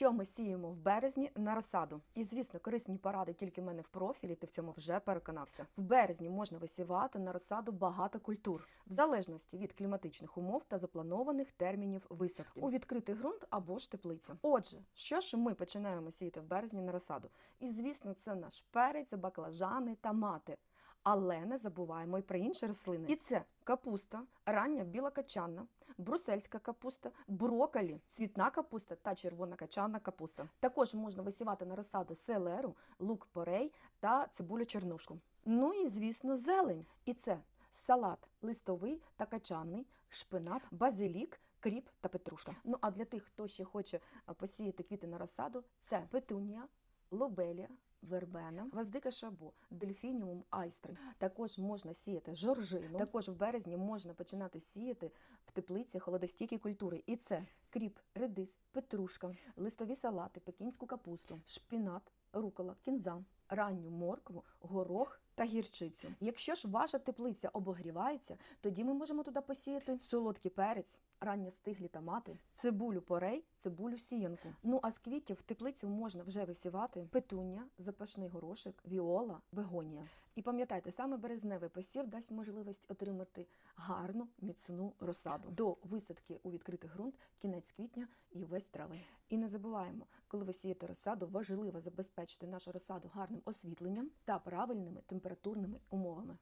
Що ми сіємо в березні на розсаду? І звісно, корисні поради тільки в мене в профілі. Ти в цьому вже переконався. В березні можна висівати на розсаду багато культур, в залежності від кліматичних умов та запланованих термінів висадки у відкритий ґрунт або ж теплиця. Отже, що ж ми починаємо сіяти в березні на розсаду? І звісно, це наш перець, баклажани, томати. Але не забуваємо і про інші рослини. І це капуста, рання біла качана, брусельська капуста, броколі, цвітна капуста та червона качана капуста. Також можна висівати на розсаду селеру, лук порей та цибулю чернушку. Ну і звісно, зелень. І це салат листовий та качанний, шпинат, базилік, кріп та петрушка. Ну а для тих, хто ще хоче посіяти квіти на розсаду, це петунія, лобелія, вербена, гвоздика шабо, дельфініум айстри. Також можна сіяти жоржину. Також в березні можна починати сіяти в теплиці холодостійкі культури. І це кріп, редис, петрушка, листові салати, пекінську капусту, шпінат, рукола, кінза. Ранню моркву, горох та гірчицю. Якщо ж ваша теплиця обогрівається, тоді ми можемо туди посіяти солодкий перець, ранньо стиглі томати, цибулю порей, цибулю сіянку. Ну а з квітів в теплицю можна вже висівати петуння, запашний горошик, віола, бегонія. І пам'ятайте, саме березневий посів дасть можливість отримати гарну міцну розсаду до висадки у відкритий ґрунт кінець квітня і весь травень. І не забуваємо, коли ви сієте розсаду, важливо забезпечити нашу розсаду гарним освітленням та правильними температурними умовами.